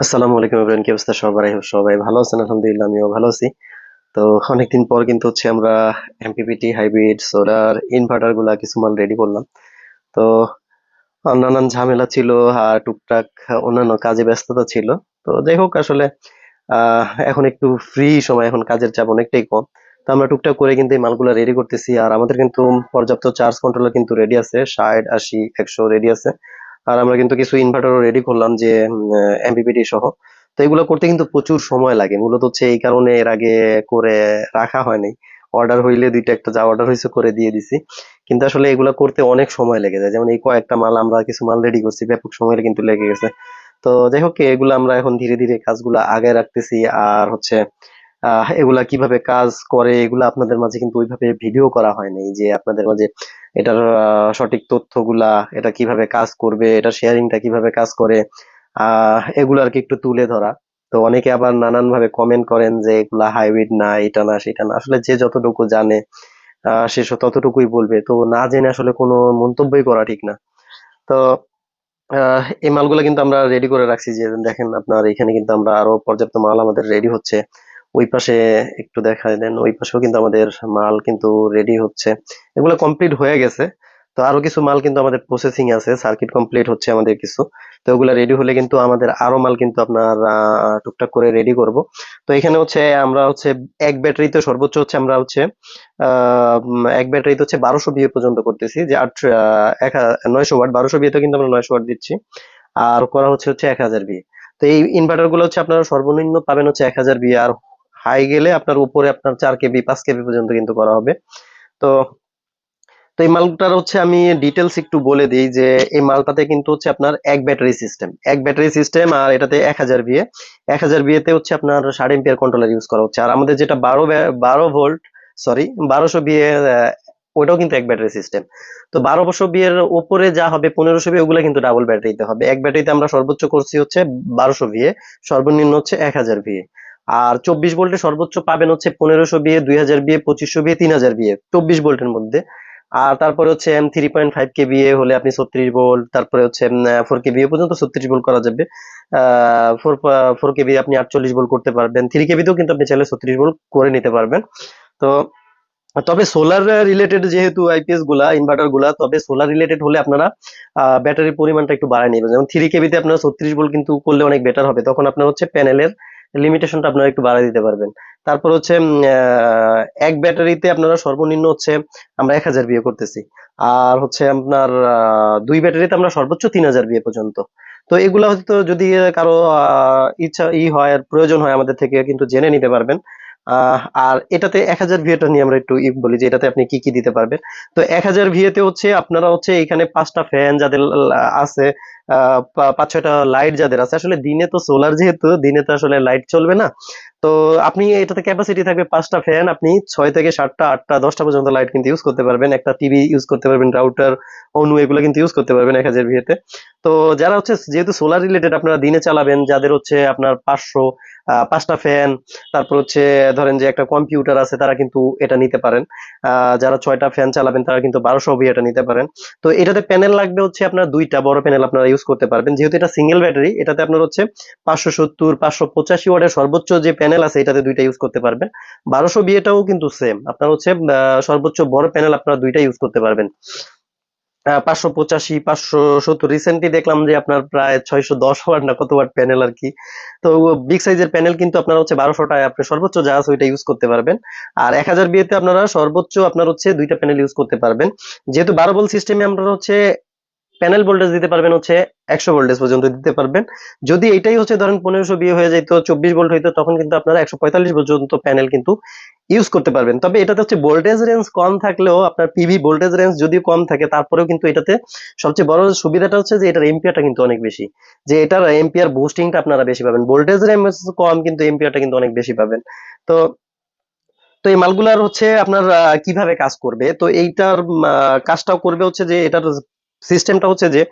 আসসালামু আলাইকুম এভরিওয়ান কি অবস্থা? সবাই সবাই ভালো আছেন? আলহামদুলিল্লাহ, আমিও ভালো আছি। তো অনেকদিন পর কিন্তু হচ্ছে আমরা এমপিপিটি হাইব্রিড সোলার কিছু মাল রেডি করলাম। তো নানান ঝামেলা ছিল আর টুকটাক অন্যান্য কাজে ব্যস্ততা ছিল। তো যাই হোক, আসলে এখন একটু ফ্রি সময়, এখন কাজের চাপ অনেকটাই কম। তো আমরা টুকটাক করে কিন্তু এই মালগুলা রেডি করতেছি। আর আমাদের কিন্তু পর্যাপ্ত চার্জ কন্ট্রোলার কিন্তু রেডি আছে, ষাট, আশি, একশো রেডি আছে। আর আমরা কিন্তু কিছু ইনভার্টারও রেডি করলাম যে এমপিপিটি সহ। তো এগুলো করতে কিন্তু প্রচুর সময় লাগে। মূলত হচ্ছে এই কারণে এর আগে করে রাখা হয়নি। অর্ডার হইলে দুইটা একটা যা অর্ডার হয়েছে করে দিয়ে দিছি। কিন্তু আসলে এগুলো করতে অনেক সময় লেগে যায়। যেমন এই কয়েকটা মাল আমরা কিছু মাল রেডি করছি, ব্যাপক সময় কিন্তু লেগে গেছে। তো যাই হোক, এগুলো আমরা এখন ধীরে ধীরে কাজগুলো আগে রাখতেছি। আর হচ্ছে এগুলা কীভাবে কাজ করে, এগুলো আপনাদের মাঝে কিন্তু ওইভাবে ভিডিও করা হয়নি যে আপনাদের মাঝে এটার সঠিক তথ্যগুলা, এটা কীভাবে কাজ করবে, এটা শেয়ারিংটা কীভাবে কাজ করে, আহ, এগুলো আর কি একটু তুলে ধরা। তো অনেকে আবার নানান ভাবে কমেন্ট করেন যে এগুলা হাইব্রিড না, এটা না, সেটা না। আসলে যে যতটুকু জানে, আহ, সে ততটুকুই বলবে। তো না জেনে আসলে কোনো মন্তব্যই করা ঠিক না। তো এই মালগুলো কিন্তু আমরা রেডি করে রাখছি যে দেখেন আপনার এখানে কিন্তু আমরা আরও পর্যাপ্ত মাল আমাদের রেডি হচ্ছে। ওই পাশে একটু দেখায় দেন, ওই পাশেও কিন্তু আমাদের মাল কিন্তু রেডি হচ্ছে। এগুলো কমপ্লিট হয়ে গেছে। তো আরও কিছু মাল কিন্তু আমাদের প্রসেসিং আছে সার্কিট কমপ্লিট হচ্ছে আমাদের কিছু। তো ওগুলো রেডি হলে কিন্তু আমাদের আরও মাল কিন্তু আপনার টুকটাক করে রেডি করব। তো এখানে হচ্ছে আমরা হচ্ছে এক ব্যাটারিতে সর্বোচ্চ হচ্ছে আমরা হচ্ছে এক ব্যাটারিতে হচ্ছে বারোশো বিয়ে পর্যন্ত করতেছি। যে আট এক, নয়শো ওয়াট, বারোশো বিয়েতে কিন্তু আমরা নয়শো ওয়াট দিচ্ছি। আর করা হচ্ছে হচ্ছে এক হাজার বিয়ে তো এই ইনভার্টারগুলো হচ্ছে আপনারা সর্বনিম্ন পাবেন হচ্ছে এক হাজার বিয়ে আর হাই গেলে আপনার উপরে আপনার চার কেবি, পাঁচ কেবি পর্যন্ত কিন্তু করা হবে। তো তো এই মালটার হচ্ছে আমি ডিটেলস একটু বলে দিই যে এই মালটাতে কিন্তু হচ্ছে আপনার এক ব্যাটারি সিস্টেম এক ব্যাটারি সিস্টেম আর এটাতে এক হাজার বিয়ে এক হাজার বিয়েতে হচ্ছে আপনার সাড়ে এম্পিয়ার কন্ট্রোলার ইউজ করা হচ্ছে। আর আমাদের যেটা বারো বারো ভোল্ট সরি বারোশো বিয়ে ওটাও কিন্তু এক ব্যাটারি সিস্টেম তো বারোশো বিয়ের ওপরে যা হবে পনেরোশো বিয়ে ওগুলো কিন্তু ডাবল ব্যাটারিতে হবে। এক ব্যাটারিতে আমরা সর্বোচ্চ করছি হচ্ছে বারোশো বিয়ে সর্বনিম্ন হচ্ছে এক হাজার বিয়ে আর চব্বিশ ভোল্টে সর্বোচ্চ পাবেন হচ্ছে পনেরোশো বিয়ে, দুই হাজার বিয়ে, পঁচিশশো বিয়ে, তিন হাজার বিয়ে, চব্বিশ ভোল্টের মধ্যে। আর তারপরে হচ্ছে M three point five KVA হলে আপনি ছত্রিশ ভোল্ট তারপরে হচ্ছে ফোর কেবিএ পর্যন্ত ছত্রিশ ভোল্ট করা যাবে। ফোর ফোর কেবি আপনি আটচল্লিশ ভোল্ট করতে পারবেন। থ্রি কেবিতেও কিন্তু আপনি চাইলে ছত্রিশ ভোল্ট করে নিতে পারবেন। তো, তবে সোলার রিলেটেড যেহেতু আইপিএসগুলা ইনভার্টারগুলা, তবে সোলার রিলেটেড হলে আপনারা ব্যাটারির পরিমাণটা একটু বাড়ায় নেবেন। যেমন থ্রি কেবিতে আপনারা ছত্রিশ ভোল্ট কিন্তু করলে অনেক বেটার হবে। তখন আপনার হচ্ছে প্যানেলের লিমিটেশনটা আপনারা একটু বাড়ায় দিতে পারবেন। তারপর হচ্ছে এক ব্যাটারিতে আপনারা সর্বনিম্ন হচ্ছে আমরা এক হাজার বিয়ে করতেছি। আর হচ্ছে আপনার দুই ব্যাটারিতে আমরা সর্বোচ্চ তিন হাজার বিয়ে পর্যন্ত। তো এগুলা হয়তো যদি কারও ইচ্ছা, ই হয় প্রয়োজন হয় আমাদের থেকে, কিন্তু জেনে নিতে পারবেন। আর এটাতে এক হাজার ভিএটা নিয়ে আমরা একটু বলি যে এটাতে আপনি কি কি দিতে পারবেন। তো এক হাজার ভিএতে হচ্ছে আপনারা হচ্ছে এখানে পাঁচটা ফ্যান যাদের আছে পাঁচ ছয়টা লাইট যাদের আছে। আসলে দিনে তো সোলার যেহেতু, দিনে তো আসলে লাইট চলবে না। তো আপনি এটাতে ক্যাপাসিটি থাকবে পাঁচটা ফ্যান আপনি ছয় থেকে সাতটা, আটটা, দশটা পর্যন্ত লাইট কিন্তু ইউজ করতে পারবেন। একটা টিভি ইউজ করতে পারবেন রাউটার অনু এগুলো কিন্তু ইউজ করতে পারবেন এক হাজার ভিএতে তো। যারা হচ্ছে যেহেতু সোলার রিলেটেড আপনারা দিনে চালাবেন, যাদের হচ্ছে আপনার পাঁচশো পাঁচটা ফ্যান তারপর হচ্ছে ধরেন যে একটা কম্পিউটার আছে, তারা কিন্তু এটা নিতে পারেন। যারা ছয়টা ফ্যান চালাবেন, তারা কিন্তু বারোশো এটা নিতে পারেন। তো এটাতে প্যানেল লাগবে হচ্ছে আপনার দুইটা বড় প্যানেল আপনারা ইউজ করতে পারবেন। যেহেতু এটা সিঙ্গেল ব্যাটারি এটাতে আপনার হচ্ছে পাঁচশো সত্তর, পাঁচশো পঁচাশি ওয়াটের সর্বোচ্চ যে প্যানেল আছে, এটাতে দুইটা ইউজ করতে পারবেন। বারোশো বিয়েটাও কিন্তু সেম আপনার হচ্ছে সর্বোচ্চ বড় প্যানেল আপনারা দুইটা ইউজ করতে পারবেন। পাঁচশো পঁচাশি, পাঁচশো সত্তর। রিসেন্টলি দেখলাম যে আপনার প্রায় ছয়শো দশ ওয়াট না কত ওয়াট প্যানেল আর কি। তো বিগ সাইজের প্যানেল কিন্তু আপনার হচ্ছে বারোশো টাকা আপনি সর্বোচ্চ যা আছে ওইটা ইউজ করতে পারবেন। আর এক হাজার বিয়েতে আপনারা সর্বোচ্চ আপনার হচ্ছে দুইটা প্যানেল ইউজ করতে পারবেন। যেহেতু বারো বল সিস্টেমে আপনারা হচ্ছে প্যানেল ভোল্টেজ দিতে পারবেন হচ্ছে একশো ভোল্টেজ পর্যন্ত দিতে পারবেন। যদি এটাই হচ্ছে ধরেন পনেরোশো বিয়ে হয়ে যেত চব্বিশ ভোল্ট হইতো, তখন কিন্তু আপনারা একশো পঁয়তাল্লিশ পর্যন্ত প্যানেল কিন্তু ইউজ করতে পারবেন। তবে এটাতে হচ্ছে ভোল্টেজ রেঞ্জ কম থাকলেও আপনার পিভি ভোল্টেজ রেঞ্জ যদিও কম থাকে, তারপরেও কিন্তু এটাতে সবচেয়ে বড় সুবিধাটা হচ্ছে যে এটার এম্পিয়ারটা কিন্তু অনেক বেশি। যে এটার এম্পিয়ার বুস্টিংটা আপনারা বেশি পাবেন। ভোল্টেজ রেঞ্জ কম কিন্তু এম্পিয়ারটা কিন্তু অনেক বেশি পাবেন। তো তো এই মালগুলার হচ্ছে আপনার কীভাবে কাজ করবে? তো এইটার কাজটাও করবে হচ্ছে যে এটার সিস্টেমটা হচ্ছে যে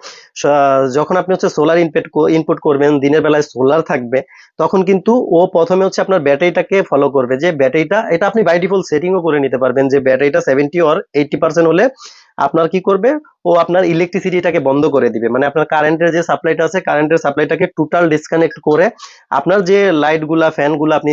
যখন আপনি হচ্ছে সোলার ইনপুট ইনপুট করবেন, দিনের বেলায় সোলার থাকবে, তখন কিন্তু ও প্রথমে হচ্ছে আপনার ব্যাটারিটাকে ফলো করবে। যে ব্যাটারিটা, এটা আপনি বাই ডিফল্ট সেটিংও করে নিতে পারবেন যে ব্যাটারিটা সেভেন্টি অর এইটি পার্সেন্ট হলে আপনার কি করবে? ও আপনার ইলেকট্রিসিটিটাকে বন্ধ করে দিবে। মানে আপনার কারেন্টের যে সাপ্লাইটা আছে কারেন্টের সাপ্লাইটাকে টোটাল ডিসকানেক্ট করে আপনার যে লাইটগুলা ফ্যানগুলা আপনি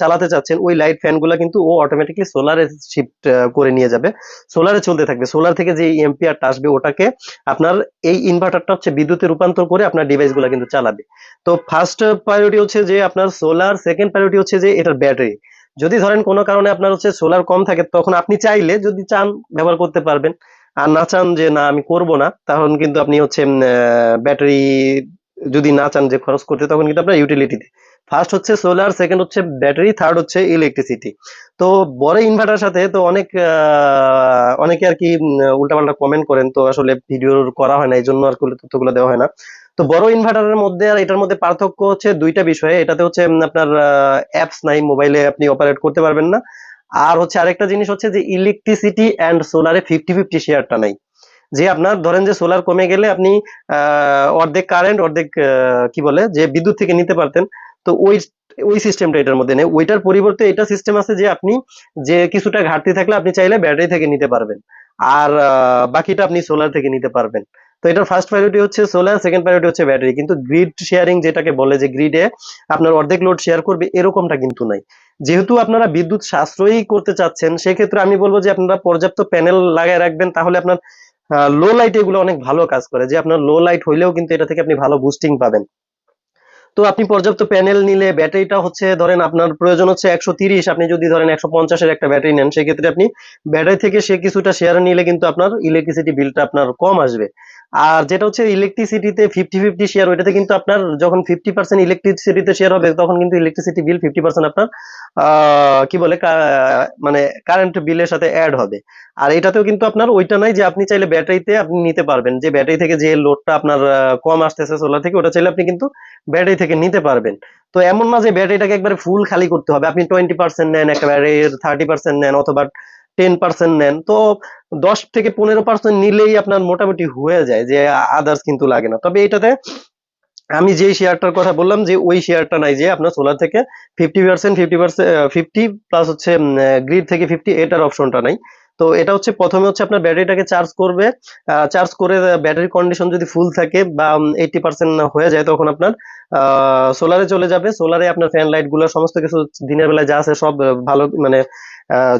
চালাতে চাচ্ছেন, ওই লাইট ফ্যানগুলা কিন্তু ও অটোমেটিকলি সোলারে শিফট করে নিয়ে যাবে। সোলারে চলতে থাকবে। সোলার থেকে যে এম্পিয়ারটা আসবে, ওটাকে আপনার এই ইনভার্টারটা হচ্ছে বিদ্যুতে রূপান্তর করে আপনার ডিভাইসগুলো কিন্তু চালাবে। তো ফার্স্ট প্রায়োরিটি হচ্ছে যে আপনার সোলার সেকেন্ড প্রায়োরিটি হচ্ছে যে এটার ব্যাটারি যদি ধরেন কোনো কারণে আপনার হচ্ছে সোলার কম থাকে, তখন আপনি চাইলে যদি চান ব্যবহার করতে পারবেন। আর না চান যে, না, আমি করব না, তখন কিন্তু আপনি হচ্ছে ব্যাটারি যদি না চান যে, খরচ করতে, তখন কিন্তু আপনার ইউটিলিটিতে ফার্স্ট হচ্ছে সোলার সেকেন্ড হচ্ছে ব্যাটারি থার্ড হচ্ছে ইলেকট্রিসিটি তো বড় ইনভার্টার সাথে তো অনেক অনেকে আর কি উল্টাপাল্টা কমেন্ট করেন, তো আসলে ভিডিও করা হয় না এই জন্য আর তথ্যগুলো দেওয়া হয় না। তো বড় ইনভার্টারের মধ্যে আর এটার মধ্যে পার্থক্য হচ্ছে দুইটা বিষয়ে। এটাতে হচ্ছে আপনার অ্যাপস নাই মোবাইলে আপনি অপারেট করতে পারবেন না। আর হচ্ছে আরেকটা জিনিস হচ্ছে যে ইলেকট্রিসিটি অ্যান্ড সোলারে ফিফটি ফিফটি শেয়ারটা নাই। যে আপনার, ধরেন যে সোলার কমে গেলে আপনি অর্ধেক কারেন্ট অর্ধেক কি বলে, যে বিদ্যুৎ থেকে নিতে পারতেন। তো ওই ওই সিস্টেমটা এটার মধ্যে নেই। ওইটার পরিবর্তে এটা সিস্টেম আছে যে আপনি, যে কিছুটা ঘাটতি থাকলে আপনি চাইলে ব্যাটারি থেকে নিতে পারবেন। আর বাকিটা আপনি সোলার থেকে নিতে পারবেন। তো এটার ফার্স্ট প্রায়োরিটি হচ্ছে সোলার সেকেন্ড প্রায়োরিটি হচ্ছে ব্যাটারি কিন্তু গ্রিড শেয়ারিং যেটাকে বলে যে গ্রিডে আপনার অর্ধেক লোড শেয়ার করবে, এরকমটা কিন্তু নাই। যেহেতু আপনারা বিদ্যুৎ সাশ্রয়ী করতে চাচ্ছেন, সেক্ষেত্রে আমি বলব যে আপনারা পর্যাপ্ত প্যানেল লাগায় রাখবেন, তাহলে আপনার লো লাইট এগুলো অনেক ভালো কাজ করে। যে আপনার লো লাইট হইলেও কিন্তু এটা থেকে আপনি ভালো বুস্টিং পাবেন। তো আপনি পর্যাপ্ত প্যানেল নিলে ব্যাটারিটা হচ্ছে ধরেন আপনার প্রয়োজন হচ্ছে একশো তিরিশ, আপনি যদি ধরেন একশো পঞ্চাশের একটা ব্যাটারি নেন, সেক্ষেত্রে আপনি ব্যাটারি থেকে সে কিছুটা শেয়ার নিলে কিন্তু আপনার ইলেকট্রিসিটি বিলটা আপনার কম আসবে। আর যেটা হচ্ছে ইলেকট্রিসিটিতে ফিফটি ফিফটি শেয়ার ওইটাতে কিন্তু আপনার যখন ফিফটি পার্সেন্ট ইলেকট্রিসিটিতে শেয়ার হবে, তখন কিন্তু ইলেকট্রিসিটি বিল ফিফটি পার্সেন্ট আপনার কি বলে মানে কারেন্ট বিলের সাথে অ্যাড হবে। আর এটাতেও কিন্তু আপনার ওইটা নাই যে আপনি চাইলে ব্যাটারিতে আপনি নিতে পারবেন। যে ব্যাটারি থেকে যে লোডটা আপনার কম আসতেছে সোলার থেকে, ওটা চাইলে আপনি কিন্তু ব্যাটারি থেকে নিতে পারবেন। তো এমন না যে ব্যাটারিটাকে একবারে ফুল খালি করতে হবে। আপনি টোয়েন্টি পার্সেন্ট নেন, একটা ব্যাটারির থার্টি পার্সেন্ট নেন, অথবা টেন পার্সেন্ট নেন। তো দশ থেকে পনেরো পার্সেন্ট নিলেই আপনার মোটামুটি হয়ে যায় যে আদার্স কিন্তু লাগে না। তবে এটাতে আমি যে শেয়ারটার কথা বললাম যে, ওই শেয়ারটা নাই যে, আপনার সোলার থেকে fifty percent fifty percent fifty plus হচ্ছে গ্রিড থেকে ফিফটি এটার অপশনটা নাই। তো এটা হচ্ছে প্রথমে হচ্ছে আপনার ব্যাটারিটাকে চার্জ করবে। চার্জ করে ব্যাটারি কন্ডিশন যদি ফুল থাকে বা এইটি পার্সেন্ট হয়ে যায় তখন আপনার সোলারে চলে যাবে। সোলারে আপনার ফ্যান লাইটগুলো, সমস্ত কিছু দিনের বেলায় যা আছে সব ভালো মানে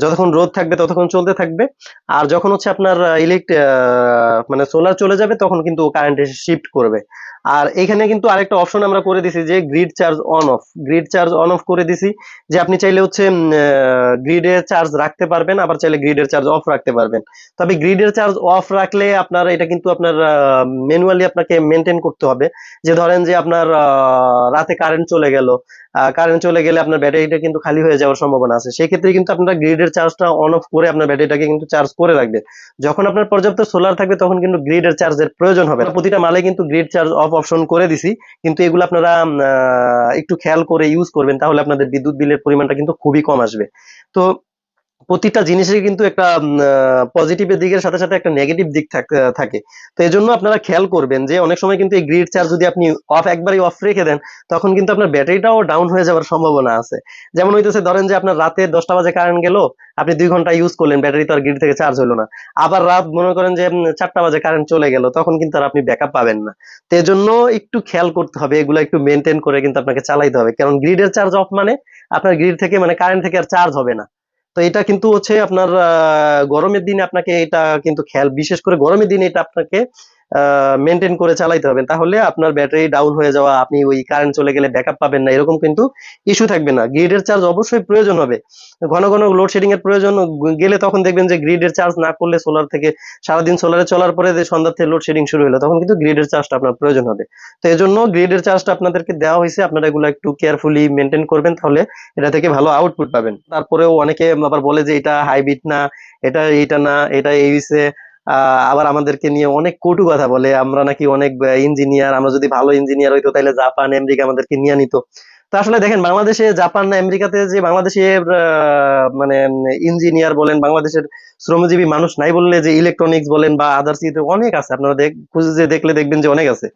যতক্ষণ রোদ থাকবে ততক্ষণ চলতে থাকবে। আর যখন হচ্ছে আপনার ইলেকট্রিক মানে সোলার চলে যাবে তখন কিন্তু কারেন্ট এসে শিফট করবে। আর এখানে কিন্তু আরেকটা অপশন আমরা করে দিছি যে grid charge on off grid charge on off করে দিছি যে আপনি চাইলে হচ্ছে গ্রিডে চার্জ রাখতে পারবেন, আবার চাইলে গ্রিডের চার্জ অফ রাখতে পারবেন। তবে গ্রিডের চার্জ অফ রাখলে আপনার, এটা কিন্তু আপনার ম্যানুয়ালি আপনাকে মেনটেন করতে হবে। যে ধরেন যে আপনার রাতে কারেন্ট চলে গেল। কারেন্ট চলে গেলে আপনার ব্যাটারিটা কিন্তু খালি হয়ে যাওয়ার সম্ভাবনা আছে। সেই ক্ষেত্রে কিন্তু আপনারা গ্রিডের চার্জটা অন অফ করে আপনার ব্যাটারিটাকে কিন্তু চার্জ করে রাখবেন। যখন আপনার পর্যাপ্ত সোলার থাকবে, তখন কিন্তু গ্রিডের চার্জের প্রয়োজন হবে। প্রতিটা মালে কিন্তু গ্রিড চার্জ অফ অপশন করে দিছি। কিন্তু এগুলো আপনারা একটু খেয়াল করে ইউজ করবেন। তাহলে আপনাদের বিদ্যুৎ বিলের পরিমাণটা কিন্তু খুবই কম আসবে। তো প্রতিটা জিনিসের কিন্তু একটা পজিটিভের দিকের সাথে সাথে একটা নেগেটিভ দিক থাকে তো এই জন্য আপনারা খেয়াল করবেন যে অনেক সময় কিন্তু এই গ্রিড চার্জ যদি আপনি অফ একবারই অফ রেখে দেন, তখন কিন্তু আপনার ব্যাটারিটাও ডাউন হয়ে যাওয়ার সম্ভাবনা আছে। যেমন হইতেছে, ধরেন যে আপনার রাতে দশটা বাজে কারেন্ট গেল, আপনি দুই ঘণ্টা ইউজ করলেন, ব্যাটারি তো আর গ্রিড থেকে চার্জ হলো না। আবার রাত মনে করেন যে চারটা বাজে কারেন্ট চলে গেল, তখন কিন্তু আর আপনি ব্যাকআপ পাবেন না। তো এই জন্য একটু খেয়াল করতে হবে, এগুলো একটু মেনটেন করে কিন্তু আপনাকে চালাইতে হবে। কারণ গ্রিডের চার্জ অফ মানে আপনার গ্রিড থেকে মানে কারেন্ট থেকে আর চার্জ হবে না। তো এটা কিন্তু হচ্ছে আপনার গরমের দিনে আপনাকে এটা কিন্তু খেয়াল, বিশেষ করে গরমের দিনে এটা আপনাকে মেনটেন করে চালাইতে হবে। তাহলে আপনার ব্যাটারি ডাউন হয়ে যাওয়া, আপনি ওই কারেন্ট চলে গেলে ব্যাকআপ পাবেন না, এরকম কিন্তু ইস্যু থাকবে না। গ্রিডের চার্জ অবশ্যই প্রয়োজন হবে। ঘন ঘন লোডশেডিং এর প্রয়োজন গেলে তখন দেখবেন যে গ্রিডের চার্জ না করলে সোলার থেকে সারাদিন সোলারে চলার পরে সন্ধ্যা থেকে লোডশেডিং শুরু হলো, তখন কিন্তু গ্রিডের চার্জটা আপনার প্রয়োজন হবে। তো এই জন্য গ্রিডের চার্জটা আপনাদেরকে দেওয়া হয়েছে, আপনারা এগুলো একটু কেয়ারফুলি মেনটেন করবেন, তাহলে এটা থেকে ভালো আউটপুট পাবেন। তারপরেও অনেকে আবার বলে যে এটা হাইব্রিড না, এটা এটা না, এটা এই আবার আমাদেরকে নিয়ে অনেক কটু কথা বলে। আমরা নাকি অনেক ইঞ্জিনিয়ার আমরা যদি ভালো ইঞ্জিনিয়ার হইতো তাহলে জাপান, আমেরিকা আমাদেরকে নিয়ে নিত। তো আসলে দেখেন, বাংলাদেশে, জাপান না আমেরিকাতে যে বাংলাদেশের মানে ইঞ্জিনিয়ার বলেন, বাংলাদেশের শ্রমজীবী মানুষ নাই বললে যে ইলেকট্রনিক্স বলেন বা আদার্স অনেক আছে। আপনারা দেখ, খুঁজে যে দেখলে দেখবেন যে অনেক আছে।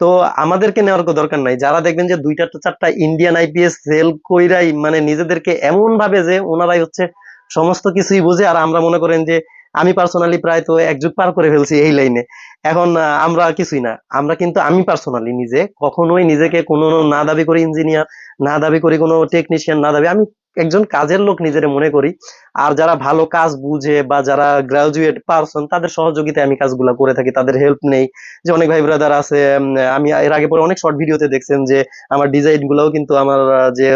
তো আমাদেরকে নেওয়ার কোনো দরকার নাই। যারা দেখবেন যে দুইটা চারটা ইন্ডিয়ান আইপিএস সেল কইরাই মানে নিজেদেরকে এমন ভাবে যে ওনারাই হচ্ছে সমস্ত কিছুই বুঝে, আর আমরা মনে করেন যে আমি পার্সোনালি প্রায় তো এক যুগ পার করে ফেলছি এই লাইনে এখন আমরা কিছুই না। আমরা কিন্তু আমি পার্সোনালি নিজে, কখনোই নিজেকে কোনো না দাবি করে ইঞ্জিনিয়ার না দাবি করে কোনো টেকনিশিয়ান না দাবি আমি একজন কাজের লোক নিজের মনে করি। আর যারা ভালো কাজ বুঝে বা যারা গ্রাজুয়েট পারসন তাদের সহযোগিতায় আমি কাজগুলো করে থাকি, তাদের হেল্প নেই। যে অনেক ভাই ব্রাদার আছে আমি এর আগে পরে অনেক শর্ট ভিডিওতে দেখছেন যে আমার ডিজাইন গুলাও কিন্তু আমার যে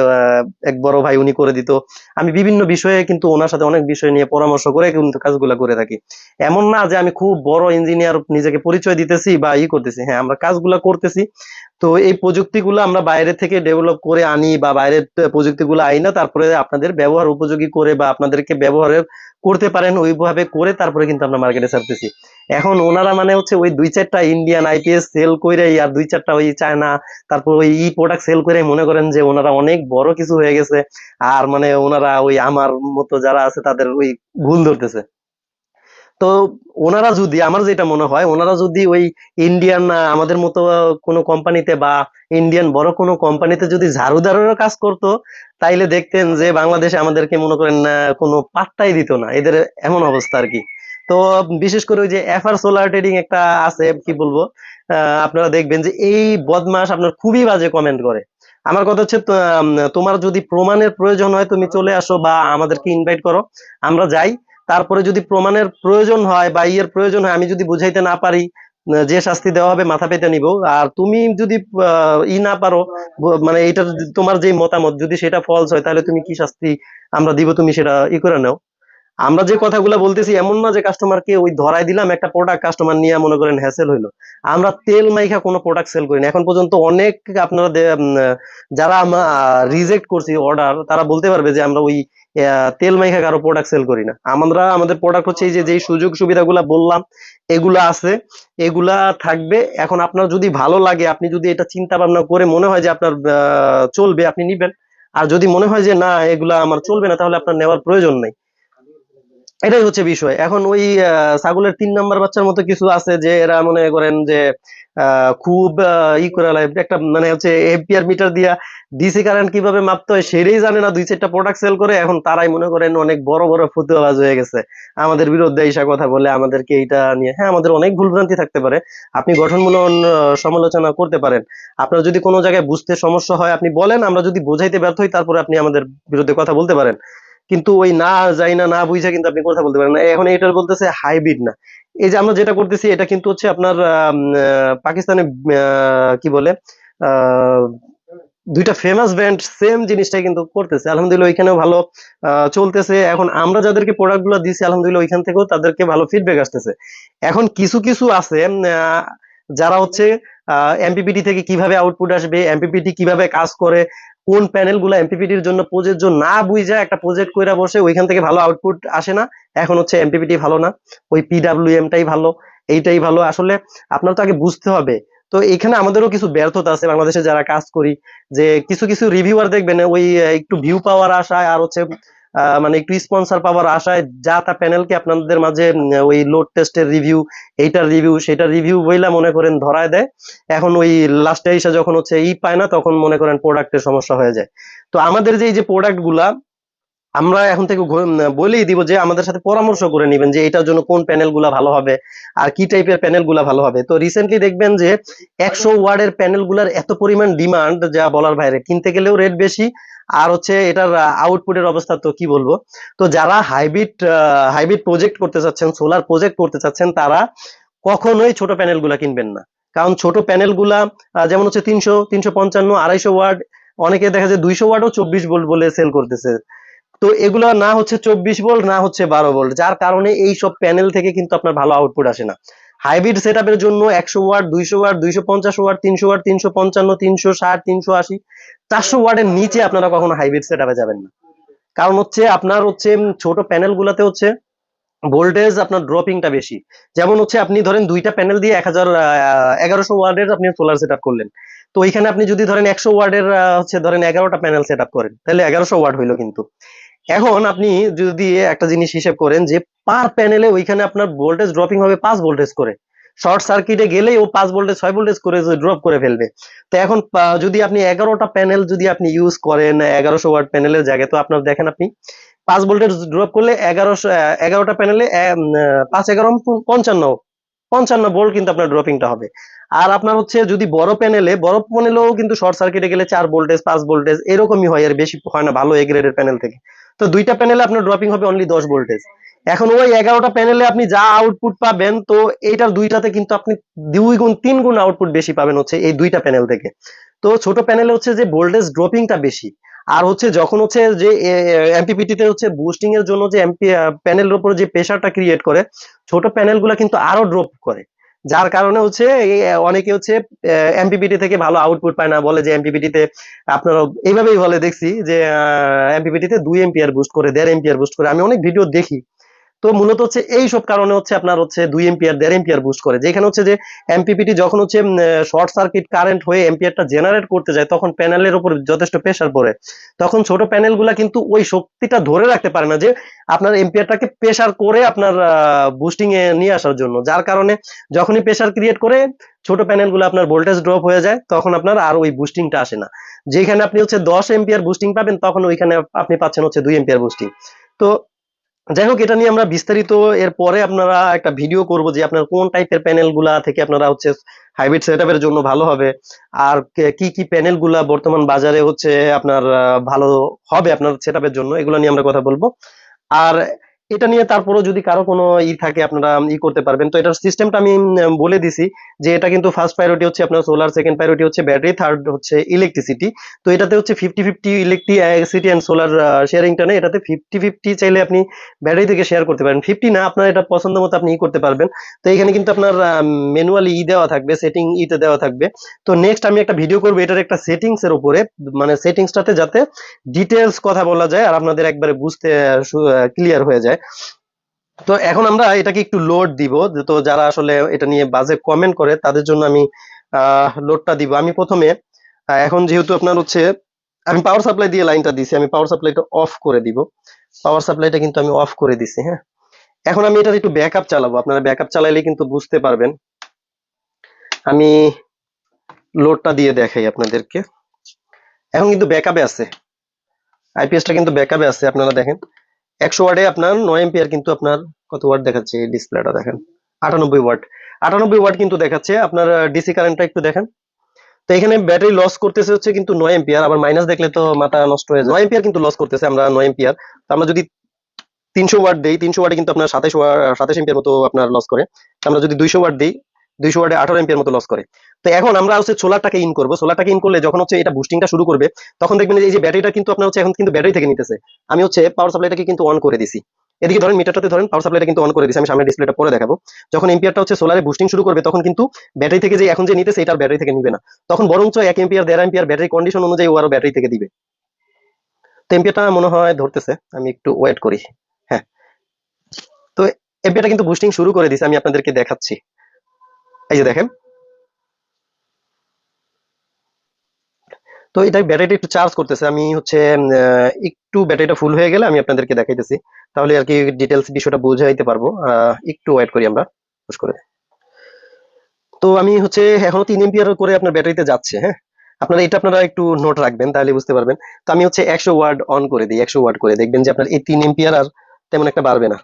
এক বড় ভাই উনি করে দিত। আমি বিভিন্ন বিষয়ে কিন্তু ওনার সাথে অনেক বিষয় নিয়ে পরামর্শ করে কিন্তু কাজগুলা করে থাকি। এমন না যে আমি খুব বড় ইঞ্জিনিয়ার নিজেকে পরিচয় দিতেছি বা ই করতেছি। হ্যাঁ আমরা কাজগুলা করতেছি। তো এই প্রযুক্তিগুলো আমরা বাইরে থেকে ডেভেলপ করে আনি বা বাইরের প্রযুক্তিগুলো আই না, তারপরে আপনাদের ব্যবহার উপযোগী করে বা আপনাদেরকে ব্যবহারের করতে পারেন ওইভাবে করে তারপরে কিন্তু আমরা মার্কেটে ছাড়তেছি। এখন ওনারা মানে হচ্ছে ওই দুই চারটা ইন্ডিয়ান আইপিএস সেল করে আর দুই চারটা ওই চায়না তারপর ওই ই প্রোডাক্ট সেল করে মনে করেন যে ওনারা অনেক বড় কিছু হয়ে গেছে। আর মানে ওনারা ওই আমার মতো যারা আছে তাদের ওই ভুল ধরতেছে। তো ওনারা যদি, আমার যেটা মনে হয়, ওনারা যদি ওই ইন্ডিয়ান আমাদের মতো কোনো কোম্পানিতে বা ইন্ডিয়ান বড় কোনো কোম্পানিতে যদি ঝাড়ুদারেরও কাজ করতো, তাইলে দেখতেন যে বাংলাদেশে আমাদেরকে মনে করেন কোনো পাত্তাই দিত না। এদের এমন অবস্থা আর কি। তো বিশেষ করে ওই যে এফআর সোলার ট্রেডিং একটা আছে, কি বলব আপনারা দেখবেন যে এই বদমাস আপনার খুবই বাজে কমেন্ট করে। আমার কথা হচ্ছে তোমার যদি প্রমাণের প্রয়োজন হয়, তুমি চলে আসো বা আমাদেরকে ইনভাইট করো, আমরা যাই। তারপরে যদি প্রমাণের প্রয়োজন হয় বা ইয়ের প্রয়োজন হয়, আমি যদি বুঝাইতে না পারি যে শাস্তি দেওয়া হবে, মাথা পেতে নিব। আর তুমি যদি ই না পারো মানে এটা তোমার যে মতামত, যদি সেটা ফলস হয়, তাহলে তুমি কি শাস্তি আমরা দিব, তুমি সেটা ই করে নাও। আমরা যে কথাগুলো বলতেছি, এমন না যে কাস্টমারকে ওই ধরাই দিলাম, একটা প্রোডাক্ট কাস্টমার নিয়ে মনে করেন হ্যাসেল হইল। আমরা তেল মাইখা কোনো প্রোডাক্ট সেল করি না এখন পর্যন্ত অনেক আপনারা যারা রিজেক্ট করছি অর্ডার তারা বলতে পারবে যে আমরা ওই তেল মাইখা কারও প্রোডাক্ট সেল করি না। আমরা আমাদের প্রোডাক্ট হচ্ছে এই যে, যেই সুযোগ সুবিধাগুলা বললাম, এগুলা আছে। এগুলা থাকবে। এখন আপনার যদি ভালো লাগে, আপনি যদি এটা চিন্তা ভাবনা করে মনে হয় যে আপনার চলবে, আপনি নিবেন। আর যদি মনে হয় যে না, এগুলা আমার চলবে না, তাহলে আপনার নেওয়ার প্রয়োজন নাই। এটাই হচ্ছে বিষয়। এখন ওই ছাগলের তিন নাম্বার বাচ্চার মতো কিছু আছে যে এরা মনে করেন যে খুব ই করে একটা মানে হচ্ছে এম্পিয়ার মিটার দিয়া ডিসি কারেন্ট কীভাবে মাপতে হয় সেটাই জানে না, দুই চারটা প্রোডাক্ট সেল করে, এখন তারাই মনে করেন অনেক বড় বড় ফতুয়াবাজ হয়ে গেছে। আমাদের বিরুদ্ধে এইসব কথা বলে আমাদেরকে এইটা নিয়ে হ্যাঁ আমাদের অনেক ভুলভ্রান্তি থাকতে পারে, আপনি গঠনমূলক সমালোচনা করতে পারেন। আপনার যদি কোনো জায়গায় বুঝতে সমস্যা হয়, আপনি বলেন, আমরা যদি বোঝাইতে ব্যর্থ হই, তারপরে আপনি আমাদের বিরুদ্ধে কথা বলতে পারেন। কিন্তু ওই না যাই না না বুঝে কিন্তু আপনি কথা বলতে পারেন এখন এটার বলতেছে হাইব্রিড না। এই যে আমরা যেটা করতেছি, এটা কিন্তু হচ্ছে আপনার পাকিস্তানে কি বলে দুইটা ফেমাস ব্র্যান্ড সেম জিনিসটাই কিন্তু করতেছে। আলহামদুলিল্লাহ ওইখানেও ভালো চলতেছে। এখন আমরা যাদেরকে প্রোডাক্টগুলো দিচ্ছি আলহামদুলিল্লাহ ওইখান থেকেও তাদেরকে ভালো ফিডব্যাক আসতেছে। এখন কিছু কিছু আছে যারা হচ্ছে এমপিপিটি থেকে কীভাবে আউটপুট আসবে এমপিপিটি কীভাবে কাজ করে কোন প্যানেলগুলো এমপিপিটির জন্য প্রযোজ্য না বুঝে একটা প্রজেক্ট কইরা বসে, ওইখান থেকে ভালো আউটপুট আসে না। এখন হচ্ছে এমপিপিটি ভালো না। ওই পিডাব্লিউএমটাই ভালো, এইটাই ভালো। আসলে আপনার তো আগে বুঝতে হবে। তো এখানে আমাদেরও কিছু ব্যর্থতা আছে। বাংলাদেশে যারা কাজ করি, যে কিছু কিছু রিভিউয়ার দেখবেন, ওই একটু ভিউ পাওয়ার আশায় আর হচ্ছে মানে একটু স্পন্সর পাওয়ার আশায় যা তা প্যানেলকে আপনাদের মাঝে ওই লোড টেস্টের রিভিউ এইটার রিভিউ সেটার রিভিউ বইলা মনে করেন ধরায় দেয়। এখন ওই লাস্টে এসে যখন হচ্ছে ই পায় না, তখন মনে করেন প্রোডাক্টের সমস্যা হয়ে যায়। তো আমাদের যে এই যে প্রোডাক্টগুলা আমরা এখন থেকে বলেই দিব যে আমাদের সাথে পরামর্শ করে নেবেন যে এটার জন্য কোন প্যানেলগুলা ভালো হবে আর কি টাইপের প্যানেলগুলা ভালো হবে। তো রিসেন্টলি দেখবেন যে একশো ওয়ার্ডের প্যানেলগুলার এত পরিমাণ ডিমান্ড যা বলার বাইরে কিনতে গেলেও রেট বেশি আর হচ্ছে এটার আউটপুটের অবস্থা তো কি বলব? তো যারা হাইব্রিড হাইব্রিড প্রজেক্ট করতে চাচ্ছেন সোলার প্রজেক্ট করতে চাচ্ছেন তারা কখনোই ছোট প্যানেলগুলা কিনবেন না। কারণ ছোট প্যানেলগুলা আহ, যেমন হচ্ছে তিনশো তিনশো পঞ্চান্ন আড়াইশো ওয়ার্ড অনেকে দেখা যায় দুইশো ওয়ার্ডও চব্বিশ বলে সেল করতেছে। তো এগুলো না হচ্ছে চব্বিশ ভোল্ট না হচ্ছে বারো ভোল্ট যার কারণে এই সব প্যানেল থেকে কিন্তু আপনার ভালো আউটপুট আসে না। হাইব্রিড সেট আপের জন্য একশো ওয়াট দুইশো ওয়াট দুইশো পঞ্চাশ ওয়াট তিনশো ওয়াট তিনশো পঞ্চান্ন, তিনশো ষাট, তিনশো আশি, চারশো ওয়াটের নিচে আপনারা কখনো হাইব্রিড সেট আপে যাবেন না। কারণ হচ্ছে আপনার হচ্ছে ছোট প্যানেল গুলাতে হচ্ছে ভোল্টেজ আপনার ড্রপিংটা বেশি। যেমন হচ্ছে আপনি ধরেন দুইটা প্যানেল দিয়ে এক হাজার এগারোশো ওয়ার্ডের আপনি সোলার সেট করলেন। তো ওইখানে আপনি যদি ধরেন একশো ওয়ার্ডের হচ্ছে ধরেন এগারোটা প্যানেল সেট করেন, তাহলে এগারোশো ওয়ার্ড হইল কিন্তু। এখন আপনি যদি একটা জিনিস হিসেব করেন যে পার প্যানেলে ওইখানে আপনার ভোল্টেজ ড্রপিং হবে পাঁচ ভোল্টেজ করে। শর্ট সার্কিটে গেলেই ও পাঁচ ভোল্টেজ, ছয় ভোল্টেজ করে ড্রপ করে ফেলবে। তো এখন যদি আপনি এগারোটা প্যানেল যদি আপনি ইউজ করেন, এগারোশো ওয়াট প্যানেলের জায়গায়, তো আপনার দেখেন আপনি, পাঁচ ভোল্টেজ ড্রপ করলে এগারোশো এগারোটা প্যানেলে পাঁচ এগারো পঞ্চান্ন পঞ্চান্ন ভোল্ট কিন্তু আপনার ড্রপিংটা হবে। আর আপনার হচ্ছে যদি বড় প্যানেলে, বড় প্যানেলেও কিন্তু শর্ট সার্কিটে গেলে চার ভোল্টেজ, পাঁচ ভোল্টেজ, এরকমই হয়, আর বেশি হয় না, ভালো এ গ্রেডের প্যানেল থেকে। তো দুইটা প্যানেলে আপনার ড্রপিং হবে অনলি দশ ভোল্টেজ এখন ওই এগারোটা প্যানেলে আপনি যা আউটপুট পাবেন, তো এইটার দুইটাতে কিন্তু আপনি দুই গুণ, তিন গুণ আউটপুট বেশি পাবেন হচ্ছে এই দুইটা প্যানেল থেকে। তো ছোট প্যানেলে হচ্ছে যে ভোল্টেজ ড্রপিংটা বেশি। আর হচ্ছে যখন হচ্ছে যে এমপিপিটি তে হচ্ছে বুস্টিং এর জন্য যে এমপি প্যানেলের উপর যে প্রেসারটা ক্রিয়েট করে, ছোট প্যানেলগুলো কিন্তু আরও ড্রপ করে। যার কারণে হচ্ছে অনেকে হচ্ছে এমপিপিটি থেকে ভালো আউটপুট পায় না, বলে যে এমপিপিটি তে আপনারা এইভাবেই বলে দেখছি যে এমপিপিটি তে দুই এম্পিয়ার বুস্ট করে, দেড় এম্পিয়ার বুস্ট করে। আমি অনেক ভিডিও দেখি। তো মূলত হচ্ছে এই সব কারণে হচ্ছে আপনার হচ্ছে দুই এম্পিয়ার দেড় এম্পিয়ার বুস্ট করে। যেখানে হচ্ছে যে এমপিপিটি যখন হচ্ছে শর্ট সার্কিট কারেন্ট হয়ে এম্পিয়ারটা জেনারেট করতে যায়, তখন প্যানেলের উপর যথেষ্ট প্রেসার পড়ে। তখন ছোট প্যানেলগুলা কিন্তু ওই শক্তিটা ধরে রাখতে পারে না যে আপনার এম্পিয়ারটাকে প্রেসার করে আপনার বুস্টিং এ নিয়ে আসার জন্য। যার কারণে যখনই প্রেসার ক্রিয়েট করে, ছোট প্যানেলগুলো আপনার ভোল্টেজ ড্রপ হয়ে যায়, তখন আপনার আর ওই বুস্টিংটা আসে না। যেখানে আপনি হচ্ছে দশ এম্পিয়ার বুস্টিং পাবেন, তখন ওইখানে আপনি পাচ্ছেন হচ্ছে দুই এম্পিয়ার বুস্টিং তো যাই হোক এটা নিয়ে আমরা বিস্তারিত এর পরে আপনারা একটা ভিডিও করব যে আপনার কোন টাইপের প্যানেলগুলা থেকে আপনারা হচ্ছে হাইব্রিড সেটআপের জন্য ভালো হবে। আর কি কি প্যানেলগুলা বর্তমান বাজারে হচ্ছে আপনার ভালো হবে আপনার সেটআপের জন্য, এগুলো নিয়ে আমরা কথা বলব। আর এটা নিয়ে তারপরও যদি কারও কোনো ই থাকে, আপনারা ই করতে পারবেন। তো এটার সিস্টেমটা আমি বলে দিছি যে এটা কিন্তু ফার্স্ট প্রায়োরিটি হচ্ছে আপনার সোলার সেকেন্ড প্রায়োরিটি হচ্ছে ব্যাটারি থার্ড হচ্ছে ইলেকট্রিসিটি তো এটাতে হচ্ছে fifty fifty electricity and solar শেয়ারিংটা নেই। এটাতে ফিফটি ফিফটি চাইলে আপনি ব্যাটারি থেকে শেয়ার করতে পারেন। ফিফটি না, আপনার এটা পছন্দ মতো আপনি ই করতে পারবেন। তো এখানে কিন্তু আপনার ম্যানুয়ালি ই দেওয়া থাকবে সেটিং ইতে দেওয়া থাকবে। তো নেক্সট আমি একটা ভিডিও করব এটার একটা সেটিংস এর উপরে। মানে সেটিংসটাতে যাতে ডিটেলস কথা বলা যায় আর আপনাদের একবারে বুঝতে ক্লিয়ার হয়ে যায়। তো এখন আমরা এটাকে একটু লোড দিব। তো যারা আসলে এটা নিয়ে বাজে কমেন্ট করে, তাদের জন্য আমি লোডটা দিব। আমি প্রথমে এখন যেহেতু আপনার হচ্ছে, আমি পাওয়ার সাপ্লাই দিয়ে লাইনটা দিছি আমি পাওয়ার সাপ্লাইটা অফ করে দিব। পাওয়ার সাপ্লাইটা কিন্তু আমি অফ করে দিছি হ্যাঁ। এখন আমি এটার একটু ব্যাকআপ চালাবো। আপনারা ব্যাকআপ চালাইলে কিন্তু বুঝতে পারবেন। আমি লোডটা দিয়ে দেখাই আপনাদেরকে। এখন কিন্তু ব্যাকআপে আছে। আইপিএসটা কিন্তু ব্যাকআপে আছে, আপনারা দেখেন। একশো ওয়ার্ডে আপনার নয় এম্পিয়ার কিন্তু আপনার কত ওয়াট দেখাচ্ছে? ডিসপ্লেটা দেখেন। আটানব্বই ওয়াট আটানব্বই ওয়াট কিন্তু দেখাচ্ছে। আপনার ডিসি কারেন্টটা একটু দেখেন। তো এখানে ব্যাটারি লস করতেছে হচ্ছে কিন্তু নয় এম্পিয়ার আবার মাইনাস দেখলে তো মাথা নষ্ট হয়ে যায়। নয় এম্পিয়ার কিন্তু লস করতেছে আমরা নয় এম্পিয়ার তো আমরা যদি তিনশো ওয়াট দেই, তিনশো ওয়াটে কিন্তু আপনার সাতাশ সাতাশ এম্পিয়ার মতো আপনার লস করে। আমরা যদি দুইশো ওয়াট দিই দুইশো ওয়াটে আঠারো এম্পিয়ার মতো লস করে। তো এখন আমরা হচ্ছে সোলারটাকে ইন করব। সোলারটাকে ইন করলে যখন হচ্ছে এটা বুস্টিংটা শুরু করবে, তখন দেখবেন এই যে ব্যাটারিটা কিন্তু আপনার হচ্ছে এখন কিন্তু ব্যাটারি থেকে নিতেছে। আমি হচ্ছে পাওয়ার সাপ্লাইটাকে কিন্তু অন করে দিছি। এদিকে ধরেন মিটারটাতে ধরেন পাওয়ার সাপ্লাইটা কিন্তু অন করে দিছি। আমি সামনে ডিসপ্লেটা পরে দেখাবো। যখন এম্পিয়ারটা হচ্ছে সোলারে বুস্টিং শুরু করবে, তখন কিন্তু ব্যাটারি থেকে যে এখন যে নিতেছে, এটা ব্যাটারি থেকে নিবে না। তখন বরঞ্চ এক এম্পিয়ার দেড় এম্পিয়ার ব্যাটারি কন্ডিশন অনুযায়ী ও আরও ব্যাটারি থেকে দিবে। তো এম্পিয়ারটা মনে হয় ধরতেছে। আমি একটু ওয়েট করি। হ্যাঁ। তো এম্পিয়ারটা কিন্তু বুস্টিং শুরু করে দিছে। আমি আপনাদেরকে দেখাচ্ছি। এই যে দেখেন। তো এটা ব্যাটারিটা একটু চার্জ করতেছে। আমি হচ্ছে একটু ব্যাটারিটা ফুল হয়ে গেলে আমি আপনাদেরকে দেখাইতেছি। তাহলে আর কি ডিটেলস বিষয়টা বুঝাইতে পারব। একটু ওয়েট করি আমরা। পুশ করে তো আমি হচ্ছে, এখনও তিন এম্পিয়ার করে আপনার ব্যাটারিতে যাচ্ছে হ্যাঁ? আপনারা এটা আপনারা একটু নোট রাখবেন, তাহলে বুঝতে পারবেন। তো আমি হচ্ছে একশো ওয়ার্ড অন করে দিই, একশো ওয়ার্ড করে। দেখবেন যে আপনার এই তিন এম্পিয়ার আর তেমন একটা বাড়বে না।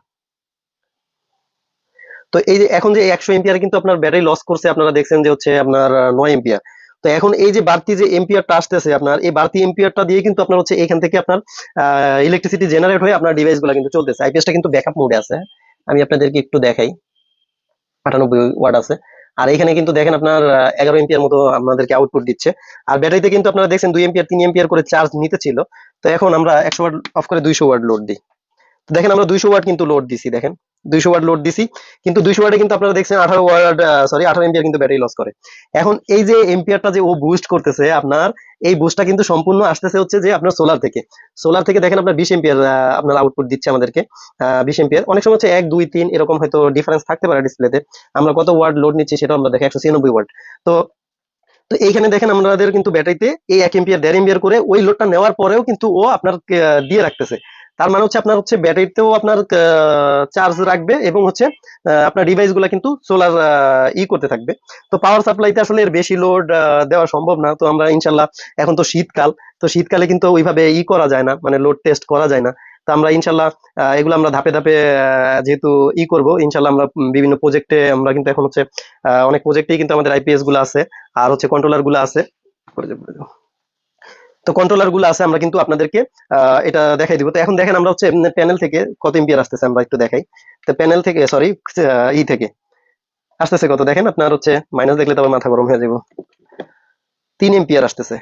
তো এই যে এখন যে একশো এম্পিয়ার কিন্তু আপনার ব্যাটারি লস করছে, আপনারা দেখছেন যে হচ্ছে আপনার নয় এম্পিয়ার তো এখন এই যে বাড়তি যে এম্পিয়ারটা আসতেছে আপনার, এই বাড়তি এম্পিয়ারটা দিয়ে কিন্তু আপনার হচ্ছে এখান থেকে আপনার ইলেকট্রিসিটি জেনারেট হয়ে আপনার ডিভাইসগুলা কিন্তু চলতেছে। আইপিএসটা কিন্তু ব্যাকআপ মোডে আছে। আমি আপনাদেরকে একটু দেখাই। আটানব্বই ওয়াট আছে। আর এখানে কিন্তু দেখেন আপনার এগারো এম্পিয়ার মতো আপনাদেরকে আউটপুট দিচ্ছে। আর ব্যাটারিতে কিন্তু আপনারা দেখছেন দুই এম্পিয়ার তিন এম্পিয়ার করে চার্জ নিতে ছিল তো এখন আমরা একশো ওয়াট অফ করে দুইশো ওয়াট লোড দিই। দেখেন আমরা দুইশো ওয়াট কিন্তু লোড দিছি, দেখেন। দুইশো ওয়াট লোড দিছি। কিন্তু দুইশো ওয়াটে কিন্তু আপনারা দেখছেন আঠারো ওয়াট সরি আঠারো এম্পিয়ার কিন্তু ব্যাটারি লস করে। এখন এই যে এম্পিয়ারটা যে ও বুস্ট করতেছে আপনার, এই বুস্টটা কিন্তু সম্পূর্ণ আসতেছে হচ্ছে যে আপনার সোলার থেকে। সোলার থেকে দেখেন আপনার বিশ এম্পিয়ার আপনার আউটপুট দিচ্ছে আমাদেরকে বিশ এম্পিয়ার অনেক সময় হচ্ছে এক, দুই, তিন এরকম হয়তো ডিফারেন্স থাকতে পারে ডিসপ্লেতে আমরা কত ওয়াট লোড নিচ্ছি সেটা আমরা দেখি, একশো ছিয়ানব্বই ওয়াট তো তো এইখানে দেখেন আমাদের কিন্তু ব্যাটারিতে এই এক এম্পিয়ার দেড় এম্পিয়ার করে ওই লোডটা নেওয়ার পরেও কিন্তু ও আপনার দিয়ে রাখতেছে। তার মানে হচ্ছে আপনার হচ্ছে ব্যাটারিতেও আপনার চার্জ রাখবে এবং হচ্ছে আপনার ডিভাইসগুলা কিন্তু সোলার ই করতে থাকবে। তো পাওয়ার সাপ্লাইতে আসলে এর বেশি লোড দেওয়া সম্ভব না। তো আমরা ইনশাল্লাহ এখন তো শীতকাল, তো শীতকালে কিন্তু ওইভাবে ই করা যায় না মানে লোড টেস্ট করা যায় না। তো আমরা ইনশাল্লাহ এগুলো আমরা ধাপে ধাপে যেহেতু ই করব ইনশাল্লাহ আমরা বিভিন্ন প্রজেক্টে আমরা কিন্তু এখন হচ্ছে অনেক প্রজেক্টেই কিন্তু আমাদের আইপিএসগুলো আছে, আর হচ্ছে কন্ট্রোলারগুলো আছে। করে। তো কন্ট্রোলারগুলো আছে আমরা কিন্তু আপনাদেরকে এটা দেখাই দিব। তো এখন দেখেন আমরা হচ্ছে প্যানেল থেকে কত এম্পিয়ার আসতেছে আমরা একটু দেখাই। তো প্যানেল থেকে সরি ই থেকে। আসতেছে কত? দেখেন আপনার হচ্ছে মাইনাস দেখলে তবে মাথা গরম হয়ে যাব। তিন এম্পিয়ার আসতেছে।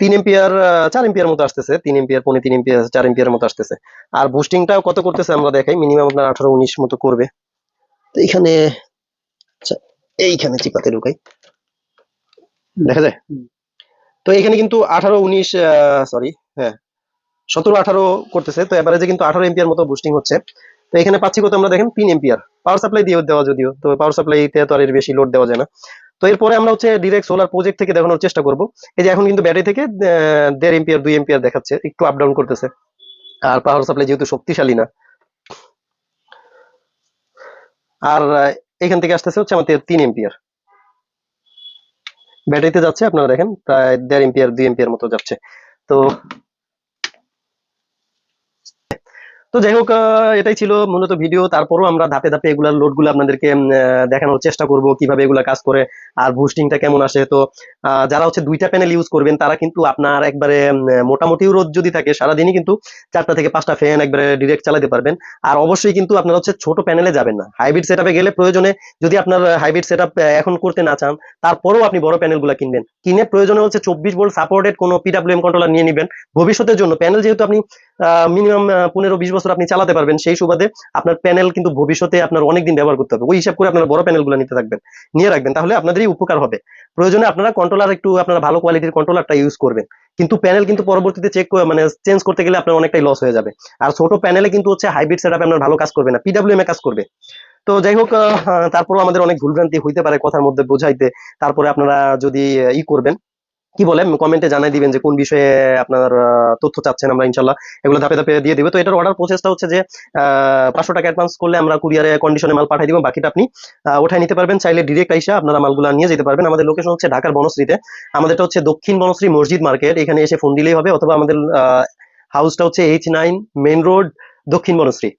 তিন এম্পিয়ার চার এম্পিয়ার মতো আসতেছে। তিন এম্পিয়ার পনেরো তিন এম্পিয়ার চার এম্পিয়ার মতো আসতেছে। আর বুস্টিংটাও কত করতেছে আমরা দেখাই। মিনিমাম আপনার আঠারো উনিশ মতো করবে। তো এইখানে আচ্ছা, এইখানে চিপাতে ঢুকাই। দেখা যায়? তো এখানে কিন্তু আঠারো, উনিশ সরি হ্যাঁ সতেরো, আঠারো করতেছে। তো এবারে কিন্তু আঠারো এম্পিয়ার মতো বুস্টিং হচ্ছে। তো এখানে পাচ্ছি কত আমরা দেখেন? তিন এম্পিয়ার পাওয়ার সাপ্লাই দিয়ে দেওয়া যদিও, তো পাওয়ার সাপ্লাইতে তো আর এর বেশি লোড দেওয়া যায় না। তো এরপরে আমরা হচ্ছে ডিরেক্ট সোলার প্রজেক্ট থেকে দেখানোর চেষ্টা করব। এই যে এখন কিন্তু ব্যাটারি থেকে দেড় এম্পিয়ার দুই এম্পিয়ার দেখাচ্ছে, একটু আপ ডাউন করতেছে। আর পাওয়ার সাপ্লাই যেহেতু শক্তিশালী না। আর এখান থেকে আসতেছে হচ্ছে আমাদের তিন এম্পিয়ার ব্যাটারিতে যাচ্ছে আপনারা দেখেন প্রায় দেড় এম্পিয়ার দুই এম্পিয়ার মতো যাচ্ছে। তো তো যাই হোক এটাই ছিল মূলত ভিডিও তারপরও আমরা ধাপে ধাপে এগুলার লোডগুলো আপনাদেরকে দেখানোর চেষ্টা করব, কীভাবে এগুলা কাজ করে আর বুস্টিংটা কেমন আসে। তো যারা হচ্ছে দুইটা প্যানেল ইউজ করবেন, তারা কিন্তু আপনার একবারে মোটামুটি রোদ যদি থাকে, সারাদিনই কিন্তু চারটা থেকে পাঁচটা ফ্যান একবারে ডিরেক্ট চালাতে পারবেন। আর অবশ্যই কিন্তু আপনারা হচ্ছে ছোট প্যানেলে যাবেন না। হাইব্রিড সেটআপে গেলে প্রয়োজনে যদি আপনার হাইব্রিড সেটআপ এখন করতে না চান, তারপরেও আপনি বড় প্যানেলগুলো কিনবেন। কিনে প্রয়োজনে হচ্ছে চব্বিশ ভোল্ট সাপোর্টেড কোনো পিডাব্লিউএম কন্ট্রোলার নিয়ে নেবেন। ভবিষ্যতের জন্য প্যানেল যেহেতু আপনি মিনিমাম পনেরো, বিশ বছর আপনি চালাতে পারবেন, সেই সুবাদে আপনার প্যানেল কিন্তু ভবিষ্যতে আপনার অনেকদিন ব্যবহার করতে হবে। ওই হিসাব করে আপনারা বড় প্যানেলগুলো নিতে থাকবেন, নিয়ে রাখবেন, তাহলে আপনাদেরই উপকার হবে। প্রয়োজনে আপনারা কন্ট্রোলার একটু, আপনারা ভালো কোয়ালিটির কন্ট্রোলারটা ইউজ করবেন। কিন্তু প্যানেল কিন্তু পরবর্তীতে চেক মানে চেঞ্জ করতে গেলে আপনার অনেকটাই লস হয়ে যাবে। আর ছোট প্যানেলে কিন্তু হচ্ছে হাইব্রিড সেটআপে আপনার ভালো কাজ করবে না পিডাব্লিউএম এ কাজ করবে। তো যাই হোক তারপরেও আমাদের অনেক ভুলভ্রান্তি হইতে পারে কথার মধ্যে বোঝাইতে, তারপরে আপনারা যদি ই করবেন কি বলে? কমেন্টে জানাই দিবেন যে কোন বিষয়ে আপনার তথ্য চাচ্ছেন আমরা ইনশাল্লাহ। এগুলো ধাপে ধাপে দিয়ে দিব। তো এটার অর্ডার প্রসেসটা হচ্ছে যে পাঁচশো টাকা অ্যাডভান্স করলে আমরা কুরিয়ারে কন্ডিশনে মাল পাঠিয়ে দিব। বাকিটা আপনি উঠায় নিতে পারবেন। চাইলে ডিরেক্ট আইসা আপনারা মালগুলো নিয়ে যেতে পারবেন। আমাদের লোকেশন হচ্ছে ঢাকার বনশ্রীতে। আমাদেরটা হচ্ছে দক্ষিণ বনশ্রী মসজিদ মার্কেট। এখানে এসে ফোন দিলেই হবে। অথবা আমাদের হাউসটা হচ্ছে এইচ নাইন মেইন রোড দক্ষিণ বনশ্রী।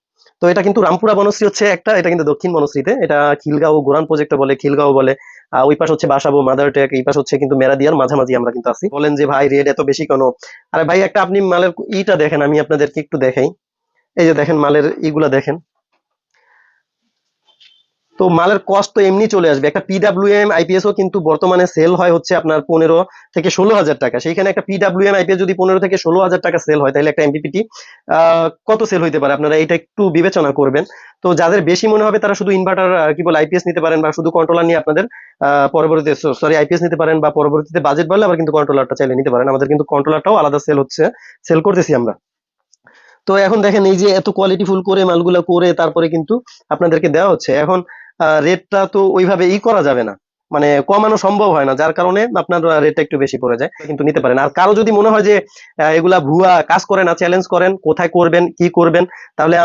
তো এটা কিন্তু রামপুরা বনশ্রী হচ্ছে একটা, এটা কিন্তু দক্ষিণ বনশ্রীতে। এটা খিলগাঁও গোরান প্রজেক্ট বলে, খিলগাঁও বলে। ওই পাশ হচ্ছে বাসাবো মাদার টেক, এই পাশ হচ্ছে কিন্তু মেরাদিয়ার মাঝামাঝি আমরা কিন্তু আছি। বলেন যে, ভাই রেট এত বেশি কেন? আরে ভাই, একটা আপনি মালের ইটা দেখেন, আমি আপনাদেরকে একটু দেখাই। এই যে দেখেন, মালের ইগুলা দেখেন। তো মালের কস্ট তো এমনি চলে আসবে। একটা পিডাব্লিউএম আইপিএস ও কিন্তু বর্তমানে সেল হয় হচ্ছে আপনার পনেরো থেকে ষোলো হাজার টাকা। সেইখানে একটা পিডাব্লিউএম আইপিএস যদি পনেরো থেকে ষোলো হাজার টাকা সেল হয়, তাহলে একটা এমপিপিটি কত সেল হইতে পারে? আপনারা এটা একটু বিবেচনা করবেন। তো যাদের বেশি মনে হবে, তারা শুধু ইনভার্টার কি বলে আইপিএস নিতে পারেন বা শুধু কন্ট্রোলার নিয়ে আপনাদের পরবর্তীতে সরি আইপিএস নিতে পারেন বা পরবর্তীতে বাজেট বাড়লে আবার কিন্তু কন্ট্রোলারটা চাইলে নিতে পারেন। আমাদের কিন্তু কন্ট্রোলারটাও আলাদা সেল হচ্ছে সেল করতেছি আমরা। তো এখন দেখেন এই যে এত কোয়ালিটি ফুল করে মালগুলো করে তারপরে কিন্তু আপনাদেরকে দেওয়া হচ্ছে। এখন রেটটা তো ওইভাবে ই করা যাবে না। মানে কমানো সম্ভব হয় না, যার কারণে আপনার রেটটা একটু বেশি পড়ে যায়, কিন্তু নিতে পারেন। আর কারও যদি মনে হয় যে এগুলা ভুয়া কাজ করে না চ্যালেঞ্জ করেন, কোথায় করবেন, কি করবেন, তাহলে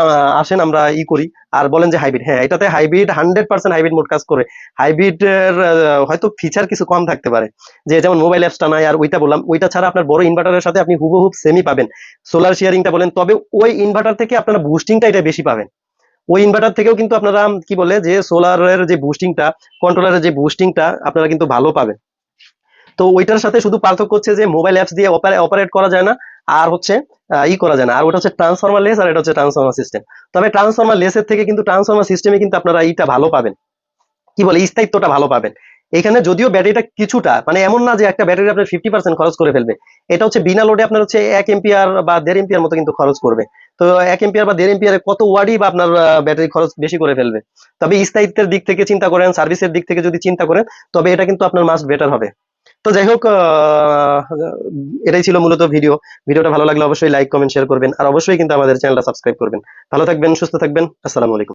আসেন, আমরা ই করি। আর বলেন যে হাইব্রিড হ্যাঁ এটাতে hybrid hundred percent hybrid mode কাজ করে। হাইব্রিড এর হয়তো ফিচার কিছু কম থাকতে পারে। যে যেমন মোবাইল অ্যাপসটা নাই, আর ওইটা বললাম, ওইটা ছাড়া আপনার বড় ইনভার্টারের সাথে আপনি হুবহুব সেমই পাবেন। সোলার শেয়ারিংটা বলেন, তবে ওই ইনভার্টার থেকে আপনারা বুস্টিংটা এটা বেশি পাবেন। ওই ইনভার্টার থেকেও কিন্তু আপনারা, কি বলে, যে সোলারের যে বুস্টিংটা কন্ট্রোলারের যে বুস্টিংটা আপনারা কিন্তু ভালো পাবেন। তো ওইটার সাথে শুধু পার্থক্য হচ্ছে যে মোবাইল অ্যাপস দিয়ে অপারেট করা যায় না, আর হচ্ছে ই করা যায় না। আর ওটা হচ্ছে ট্রান্সফর্মার লেস আর এটা হচ্ছে ট্রান্সফর্মার সিস্টেম তবে ট্রান্সফর্মার লেসের থেকে কিন্তু ট্রান্সফর্মার সিস্টেমে কিন্তু আপনারা এইটা ভালো পাবেন। কি বলে, স্থায়িত্বটা ভালো পাবেন। এখানে যদিও ব্যাটারিটা কিছুটা মানে এমন না যে একটা ব্যাটারি আপনার ফিফটি পার্সেন্ট খরচ করে ফেলবে। এটা হচ্ছে বিনা লোডে আপনার হচ্ছে এক এম্পিয়ার বা দেড় এম্পিয়ার মতো কিন্তু খরচ করবে। তো এক এম্পিয়ার বা দেড় এম্পিয়ারে কত ওয়ার্ডই বা আপনার ব্যাটারি খরচ বেশি করে ফেলবে? তবে স্থায়িত্বের দিক থেকে চিন্তা করেন সার্ভিসের দিক থেকে যদি চিন্তা করেন, তবে এটা কিন্তু আপনার মাস্ট বেটার হবে। তো যাই হোক এটাই ছিল মূলত ভিডিও ভিডিওটা ভালো লাগলে অবশ্যই লাইক কমেন্ট শেয়ার করবেন। আর অবশ্যই কিন্তু আমাদের চ্যানেলটা সাবস্ক্রাইব করবেন। ভালো থাকবেন, সুস্থ থাকবেন। আসসালামু আলাইকুম।